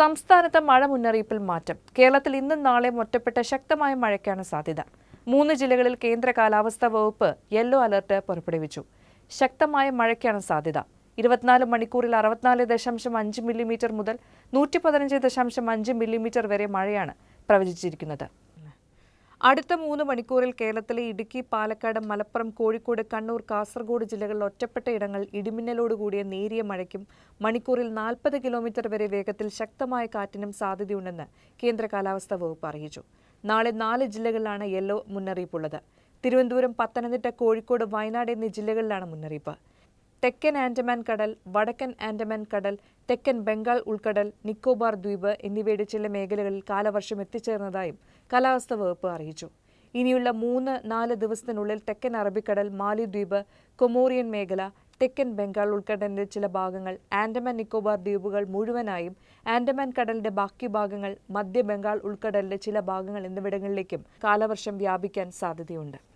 സംസ്ഥാനത്ത് മഴ മുന്നറിയിപ്പിൽ മാറ്റം. കേരളത്തിൽ ഇന്നും നാളെയും ഒറ്റപ്പെട്ട ശക്തമായ മഴയ്ക്കാണ് സാധ്യത. മൂന്ന് ജില്ലകളിൽ കേന്ദ്ര കാലാവസ്ഥാ വകുപ്പ് യെല്ലോ അലർട്ട് പുറപ്പെടുവിച്ചു. ശക്തമായ മഴയ്ക്കാണ് സാധ്യത. ഇരുപത്തിനാല് മണിക്കൂറിൽ അറുപത്തിനാല് ദശാംശം അഞ്ച് മില്ലിമീറ്റർ മുതൽ നൂറ്റി പതിനഞ്ച് ദശാംശം അഞ്ച് മില്ലിമീറ്റർ വരെ മഴയാണ് പ്രവചിച്ചിരിക്കുന്നത്. അടുത്ത മൂന്ന് മണിക്കൂറിൽ കേരളത്തിലെ ഇടുക്കി പാലക്കാട് മലപ്പുറം കോഴിക്കോട് കണ്ണൂർ കാസർഗോഡ് ജില്ലകളിൽ ഒറ്റപ്പെട്ട ഇടങ്ങൾ ഇടിമിന്നലോടുകൂടിയ നേരിയ മഴയ്ക്കും മണിക്കൂറിൽ നാൽപ്പത് കിലോമീറ്റർ വരെ വേഗത്തിൽ ശക്തമായ കാറ്റിനും സാധ്യതയുണ്ടെന്ന് കേന്ദ്ര കാലാവസ്ഥാ വകുപ്പ് അറിയിച്ചു. നാളെ നാല് ജില്ലകളിലാണ് യെല്ലോ മുന്നറിയിപ്പുള്ളത്. തിരുവനന്തപുരം പത്തനംതിട്ട കോഴിക്കോട് വയനാട് എന്നീ ജില്ലകളിലാണ് മുന്നറിയിപ്പ്. തെക്കൻ ആൻഡമാൻ കടൽ വടക്കൻ ആൻഡമാൻ കടൽ തെക്കൻ ബംഗാൾ ഉൾക്കടൽ നിക്കോബാർ ദ്വീപ് എന്നിവയുടെ ചില മേഖലകളിൽ കാലവർഷം എത്തിച്ചേർന്നതായും കാലാവസ്ഥാ വകുപ്പ് അറിയിച്ചു. ഇനിയുള്ള മൂന്ന് നാല് ദിവസത്തിനുള്ളിൽ തെക്കൻ അറബിക്കടൽ മാലിദ്വീപ് കൊമോറിയൻ മേഖല തെക്കൻ ബംഗാൾ ഉൾക്കടലിന്റെ ചില ഭാഗങ്ങൾ ആൻഡമാൻ നിക്കോബാർ ദ്വീപുകൾ മുഴുവനായും ആൻഡമാൻ കടലിന്റെ ബാക്കി ഭാഗങ്ങൾ മധ്യ ബംഗാൾ ഉൾക്കടലിന്റെ ചില ഭാഗങ്ങൾ എന്നിവിടങ്ങളിലേക്കും കാലവർഷം വ്യാപിക്കാൻ സാധ്യതയുണ്ട്.